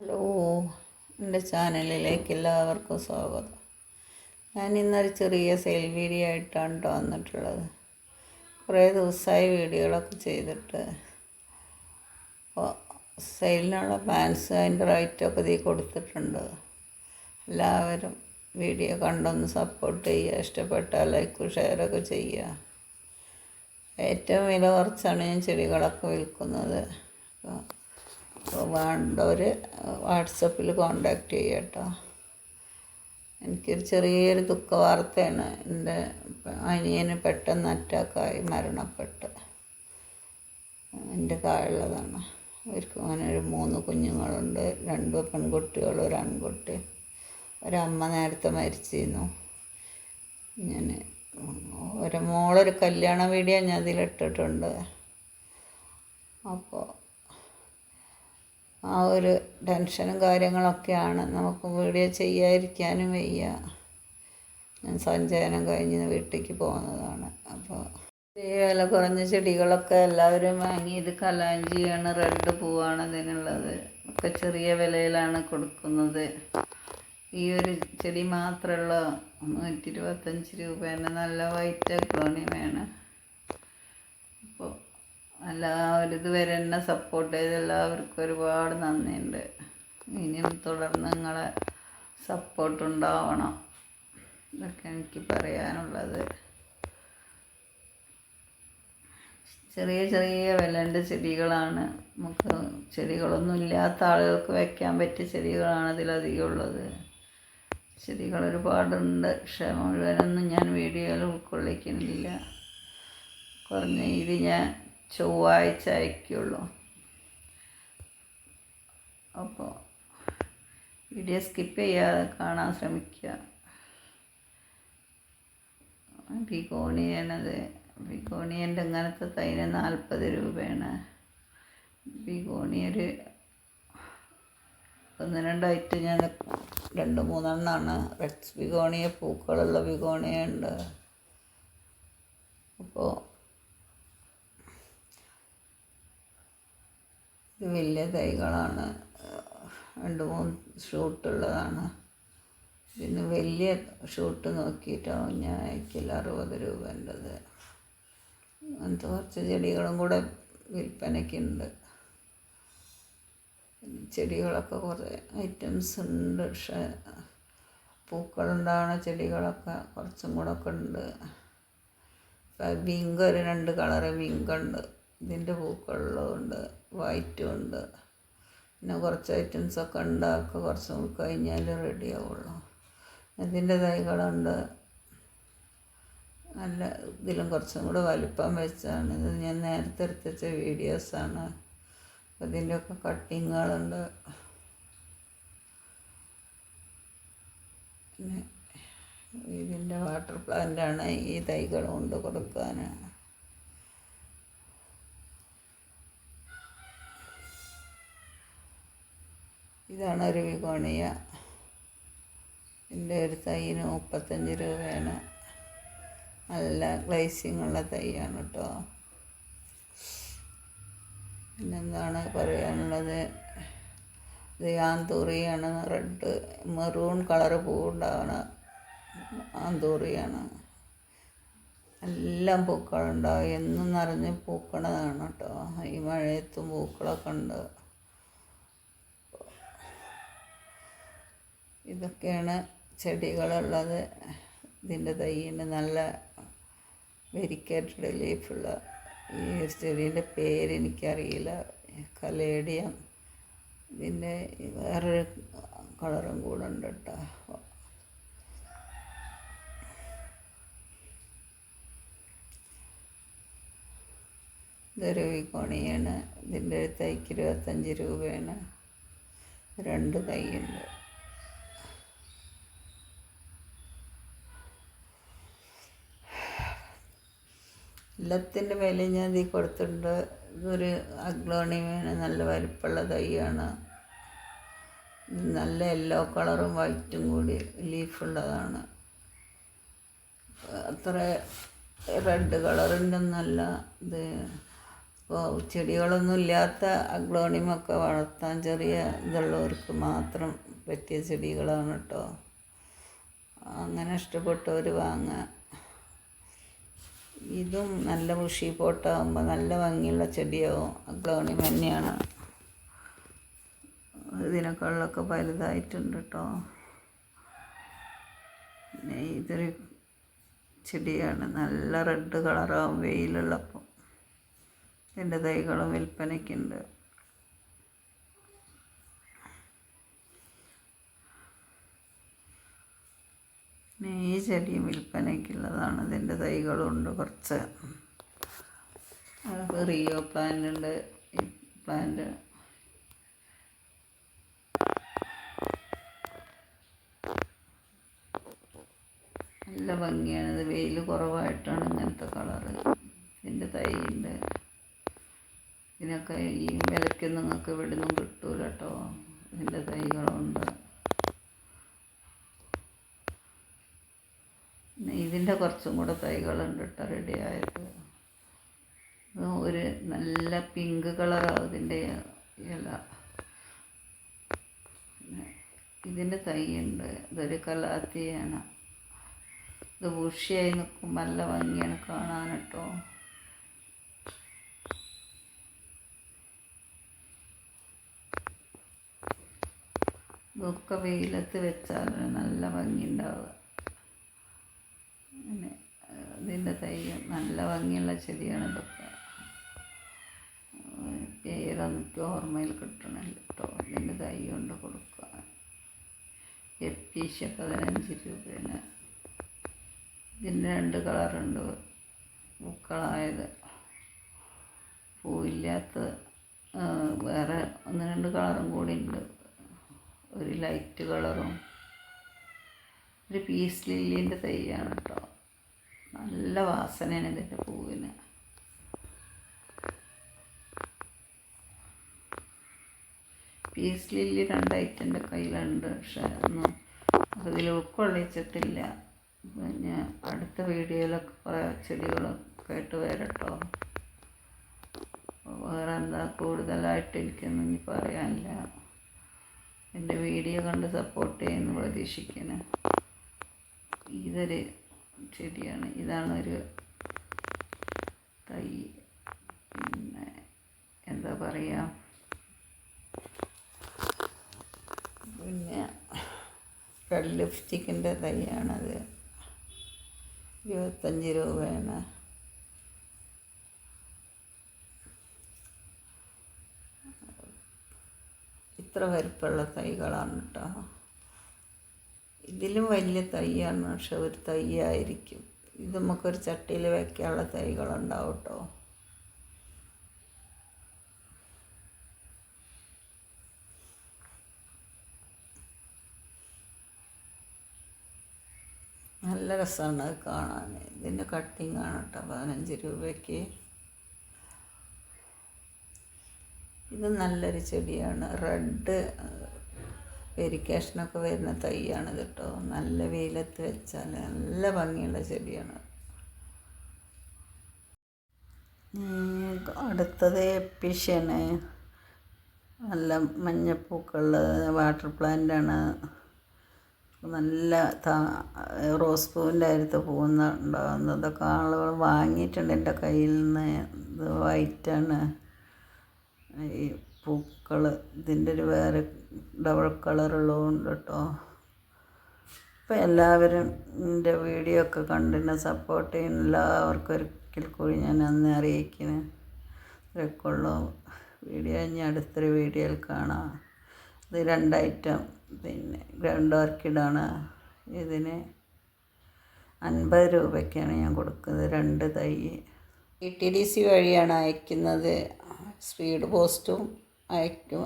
Hello എന്റെ ചാനലിലേക്ക് എല്ലാവർക്കും സ്വാഗതം. ഞാൻ ഇന്നൊരു ചെറിയ സെയിൽ വീഡിയോ ആയിട്ടാണ് കേട്ടോ വന്നിട്ടുള്ളത്. കുറേ ദിവസമായി വീഡിയോകളൊക്കെ ചെയ്തിട്ട്. സെയിലിനുള്ള പാൻസ് അതിന്റെ റേറ്റൊക്കെ ഇതിൽ കൊടുത്തിട്ടുണ്ട്. എല്ലാവരും വീഡിയോ കണ്ടൊന്ന് സപ്പോർട്ട് ചെയ്യുക. ഇഷ്ടപ്പെട്ടാൽ ലൈക്കും ഷെയറൊക്കെ ചെയ്യുക. ഏറ്റവും വില കുറച്ചാണ് ഞാൻ ചെടികളൊക്കെ വിൽക്കുന്നത്. അപ്പോൾ അപ്പോൾ വേണ്ടവർ വാട്സപ്പിൽ കോണ്ടാക്ട് ചെയ്യുക കേട്ടോ എനിക്കൊരു ചെറിയൊരു ദുഃഖ വാർത്തയാണ് എന്റെ അനിയന് പെട്ടെന്ന് അറ്റാക്കായി മരണപ്പെട്ട്. എന്റെ താഴെയുള്ളതാണ് അവർക്ക് ഒരു മൂന്ന് കുഞ്ഞുങ്ങളുണ്ട്. രണ്ട് പെൺകുട്ടികൾ ഒരു ആൺകുട്ടി. ഒരമ്മ നേരത്തെ മരിച്ചിരുന്നു. ഞാൻ ഒരു മോളൊരു കല്യാണ വീഡിയോ ഞാൻ അതിലിട്ടിട്ടുണ്ട് അപ്പോൾ ആ ഒരു ടെൻഷനും കാര്യങ്ങളൊക്കെയാണ് നമുക്ക് വീഡിയോ ചെയ്യാതിരിക്കാനും വയ്യ. ഞാൻ സഞ്ചയനം കഴിഞ്ഞ് വീട്ടിലേക്ക് പോകുന്നതാണ്. അപ്പോൾ ഈ വില കുറഞ്ഞ ചെടികളൊക്കെ എല്ലാവരും വാങ്ങി ഇത് കലാഞ്ചിയാണ് റെഡ് പൂവാണ് ഇതിനുള്ളത് ഒക്കെ ചെറിയ വിലയിലാണ് കൊടുക്കുന്നത്. ഈ ഒരു ചെടി മാത്രമുള്ള നൂറ്റി ഇരുപത്തഞ്ച് രൂപേന്റെ നല്ല വൈറ്റ് അഗ്ലോണിയമാണ് എല്ലാവരും ഇതുവരെ എന്നെ സപ്പോർട്ട് ചെയ്ത എല്ലാവർക്കും ഒരുപാട് നന്ദിയുണ്ട്. ഇനിയും തുടർന്ന് നിങ്ങളെ സപ്പോർട്ട് ഉണ്ടാവണം. ഇതൊക്കെ എനിക്ക് പറയാനുള്ളത്. ചെറിയ ചെറിയ വിലന്റെ ചെടികളാണ്. നമുക്ക് ചെടികളൊന്നും ഇല്ലാത്ത ആളുകൾക്ക് വയ്ക്കാൻ പറ്റിയ ചെടികളാണ് ഇതിലധികം ഉള്ളത്. ചെടികൾ ഒരുപാടുണ്ട്. പക്ഷേ മുഴുവനൊന്നും ഞാൻ വീഡിയോയിൽ ഉൾക്കൊള്ളിക്കുന്നില്ല. കുറഞ്ഞ ഇത് ഞാൻ ചൊവ്വാഴ്ച അയക്കുള്ളൂ അപ്പോൾ വീഡിയോ സ്കിപ്പ് ചെയ്യാതെ കാണാൻ ശ്രമിക്കുക. ബിഗോണിയനത് ബിഗോണിയന്റെ ഇങ്ങനത്തെ തൈന് നാൽപ്പത് രൂപയാണ്. ബിഗോണി ഒരു ഒന്ന് രണ്ടായിട്ട് ഞാൻ രണ്ട് മൂന്നെണ്ണമാണ് റെഡ്സ് ബിഗോണിയ പൂക്കളുള്ള ബിഗോണിയ ഉണ്ട്. അപ്പോൾ വലിയ തൈകളാണ്. രണ്ട് മൂന്ന് ഷൂട്ടുള്ളതാണ് പിന്നെ വലിയ ഷൂട്ട് നോക്കിയിട്ടാവും ഞാൻ അയക്കില്ല അറുപത് രൂപേന്റെത്. അങ്ങനത്തെ കുറച്ച് ചെടികളും കൂടെ വിൽപ്പനയ്ക്കുണ്ട് ചെടികളൊക്കെ കുറേ ഐറ്റംസ് ഉണ്ട്. പക്ഷേ പൂക്കളുണ്ടാകുന്ന ചെടികളൊക്കെ കുറച്ചും കൂടെ ഒക്കെ ഉണ്ട്. ഇപ്പം ഒരു രണ്ട് കളറ് വിങ്കുണ്ട് ഇതിന്റെ പൂക്കളുള്ളതുണ്ട് വൈറ്റും ഉണ്ട് പിന്നെ കുറച്ച് ഐറ്റംസൊക്കെ ഉണ്ടാക്കുക. കുറച്ച് കഴിഞ്ഞാൽ റെഡി ആവുള്ളൂ. ഇതിന്റെ തൈകളുണ്ട്. നല്ല ഇതിലും കുറച്ചും കൂടെ വലിപ്പം വെച്ചാണ്. ഇത് ഞാൻ നേരത്തെ എടുത്ത് വെച്ച വീഡിയോസാണ് ഇതിന്റെയൊക്കെ കട്ടിങ്ങുകളുണ്ട് പിന്നെ ഇതിന്റെ വാട്ടർ പ്ലാന്റാണ് ഈ തൈകൾ കൊണ്ട് കൊടുക്കാൻ ഇതാണ് ഒരു വികോണിയ ഇതിന്റെ ഒരു തൈന് മുപ്പത്തഞ്ച് രൂപയാണ്. നല്ല ഗ്ലേസിങ് ഉള്ള തൈയാണ് കേട്ടോ പിന്നെന്താണ് പറയാനുള്ളത്? ഇത് ആന്തൂറിയാണ്. റെഡ് മെറൂൺ കളറ് പൂവുണ്ടാവണ ആന്തൂറിയാണ്. എല്ലാം പൂക്കളുണ്ടാവും. എന്നും നിറഞ്ഞ് പൂക്കണതാണ് കേട്ടോ ഈ മഴയത്തും പൂക്കളൊക്കെ ഉണ്ട്. ഇതൊക്കെയാണ് ചെടികളുള്ളത്. ഇതിന്റെ തൈയിന് നല്ല വെരിക്കേറ്റഡ് ലീഫുള്ള ഈ ചെടീന്റെ പേരെനിക്കറിയില്ല കലേഡിയം. ഇതിന്റെ വേറൊരു കളറും കൂടെ ഉണ്ട് കേട്ടോ ഇതൊരു വിപണിയാണ്. ഇതിന്റെ തൈക്ക് ഇരുപത്തഞ്ച് രൂപയാണ്. രണ്ട് തൈയുണ്ട്. എല്ലാത്തിന്റെ വില ഞാൻ ഇതിൽ കൊടുത്തിട്ടുണ്ട്. ഇതൊരു അഗ്ലോണിയാണ് നല്ല വലിപ്പമുള്ള തൈയാണ്. നല്ല യെല്ലോ കളറും വൈറ്റും കൂടി ലീഫുള്ളതാണ്. അത്ര റെഡ് കളറിന്റെ ഒന്നല്ല ഇത്. ഇപ്പോൾ ചെടികളൊന്നും ഇല്ലാത്ത അഗ്ലോണിമൊക്കെ വളർത്താൻ ചെറിയ ഇതുള്ളവർക്ക് മാത്രം പറ്റിയ ചെടികളാണ് കേട്ടോ. അങ്ങനെ ഇഷ്ടപ്പെട്ടവർ വാങ്ങുക. ഇതും നല്ല ബുഷി പോട്ടാകുമ്പോൾ നല്ല ഭംഗിയുള്ള ചെടിയാവും. അഗ്ലവണി തന്നെയാണ് ഇതിനേക്കാളിലൊക്കെ വലുതായിട്ടുണ്ട് കേട്ടോ പിന്നെ ഇതൊരു ചെടിയാണ്. നല്ല റെഡ് കളറാവും വെയിലുള്ളപ്പോൾ ഇതിന്റെ തൈകളും വിൽപ്പനയ്ക്കുണ്ട്. ഈ ചെടിയും വിൽപ്പനയ്ക്കുള്ളതാണ്. ഇതിന്റെ തൈകളുണ്ട് കുറച്ച്. റിയോ പ്ലാന്റ് ഉണ്ട്. ഈ പ്ലാന്റ് നല്ല ഭംഗിയാണ്. ഇത് വെയിൽ കുറവായിട്ടാണ് ഇങ്ങനത്തെ കളറ്. ഇതിന്റെ തൈയുണ്ട്. ഇതിനൊക്കെ ഈ വിലയ്ക്ക് നിങ്ങൾക്ക് നിന്നും കിട്ടൂല കേട്ടോ ഇതിന്റെ തൈകളുണ്ട് പിന്നെ ഇതിന്റെ കുറച്ചും കൂടെ തൈകളുണ്ട് കേട്ടോ റെഡി ആയത്. ഒരു നല്ല പിങ്ക് കളറാണ് ഇതിന്റെ ഇല. ഇതിന്റെ തൈയുണ്ട് ഇതൊരു കലാത്തിയാണ്. ഇത് ബുഷിയായി നിൽക്കും നല്ല ഭംഗിയാണ് കാണാൻ കേട്ടോ. ഇതൊക്കെ വെയിലത്ത് വെച്ചാൽ നല്ല ഭംഗി ഉണ്ടാവുക. പിന്നെ ഇതിന്റെ തൈ നല്ല ഭംഗിയുള്ള ചെടിയാണ് ഇതൊക്കെ. പേരൊന്നും ഓർമ്മയിൽ കിട്ടണില്ല കേട്ടോ. ഇതിന്റെ തൈ കൊണ്ട് കൊടുക്കുക. എപ്പീശ പതിനഞ്ച് രൂപയാണ് ഇതിന് രണ്ട് കളറുണ്ട്. പൂക്കളായത്. പൂവില്ലാത്ത വേറെ ഒന്ന് രണ്ട് കളറും കൂടി ഉണ്ട്. ഒരു ലൈറ്റ് കളറും. ഒരു പീസ് ലില്ലിന്റെ തൈയാണ് കേട്ടോ. നല്ല വാസനയാണ് ഇതിന്റെ പൂവിന്. പീസ് ലില്ലി രണ്ടായിട്ട് എന്റെ കയ്യിലുണ്ട് പക്ഷെ ഒന്നും അതിൽ ഉൾക്കൊള്ളിച്ചിട്ടില്ല. പിന്നെ അടുത്ത വീഡിയോയിലൊക്കെ കുറേ ചെടികളൊക്കെ ആയിട്ട് വരട്ടോ. വേറെ എന്താ കൂടുതലായിട്ട് എനിക്കൊന്നും ഇനി പറയാനില്ല. എന്റെ വീഡിയോ കണ്ട് സപ്പോർട്ട് ചെയ്യുന്നു പ്രതീക്ഷിക്കുന്നു. ഇതൊരു ചെടിയാണ്. ഇതാണ് ഒരു തൈ. പിന്നെ എന്താ പറയുക പിന്നെ റെഡ് ലിപ്സ്റ്റിക്കിന്റെ തൈയാണത്. ഇരുപത്തഞ്ച് രൂപയാണ്. ഇത്ര വലിപ്പമുള്ള തൈകളാണ് കേട്ടോ ഇതിലും വലിയ തൈയാണ് പക്ഷെ ഒരു തൈ ഇത് നമുക്കൊരു ചട്ടിയിൽ വെക്കാനുള്ള തൈകളുണ്ടാവും കേട്ടോ നല്ല രസമാണ് അത് കാണാൻ. ഇതിന്റെ കട്ടിങ് ആണ് കേട്ടോ പതിനഞ്ച് രൂപയ്ക്ക്. ഇത് നല്ലൊരു ചെടിയാണ്. റെഡ് വെരിക്കേഷനൊക്കെ വരുന്ന തൈയാണ് കേട്ടോ. നല്ല വെയിലത്ത് വെച്ചാൽ നല്ല ഭംഗിയുള്ള ചെടിയാണ്. അടുത്തത് എപ്പിഷ്യന്. നല്ല മഞ്ഞപ്പൂക്കളുള്ള വാട്ടർ പ്ലാന്റാണ്. നല്ല റോസ് പൂവിന്റെ അടുത്ത് പൂവുന്ന ഉണ്ടാകുന്നതൊക്കെ ആളുകൾ വാങ്ങിയിട്ടുണ്ട് എന്റെ കയ്യിൽ നിന്ന്. ഇത് വൈറ്റാണ്. ഈ പൂക്കൾ ഇതിന്റെ ഒരു വേറെ ഡബിൾ കളറുള്ളതുകൊണ്ട് കേട്ടോ ഇപ്പം എല്ലാവരും എന്റെ വീഡിയോ ഒക്കെ കണ്ടിട്ട് സപ്പോർട്ട് ചെയ്യുന്ന എല്ലാവർക്കും ഒരിക്കൽ കൂടി ഞാൻ അന്ന് അറിയിക്കുന്നു ഇതൊക്കെ ഉള്ളൂ വീഡിയോ ഇനി അടുത്തൊരു വീഡിയോയിൽ കാണാം. ഇത് രണ്ടൈറ്റം പിന്നെ ഗ്രൗണ്ട് ഓർക്കിഡാണ് ഇതിന് അൻപത് രൂപയ്ക്കാണ് ഞാൻ കൊടുക്കുന്നത്. രണ്ട് തൈ. ഇ ടി ഡി സി വഴിയാണ് അയക്കുന്നത്. സ്പീഡ് പോസ്റ്റും അയക്കും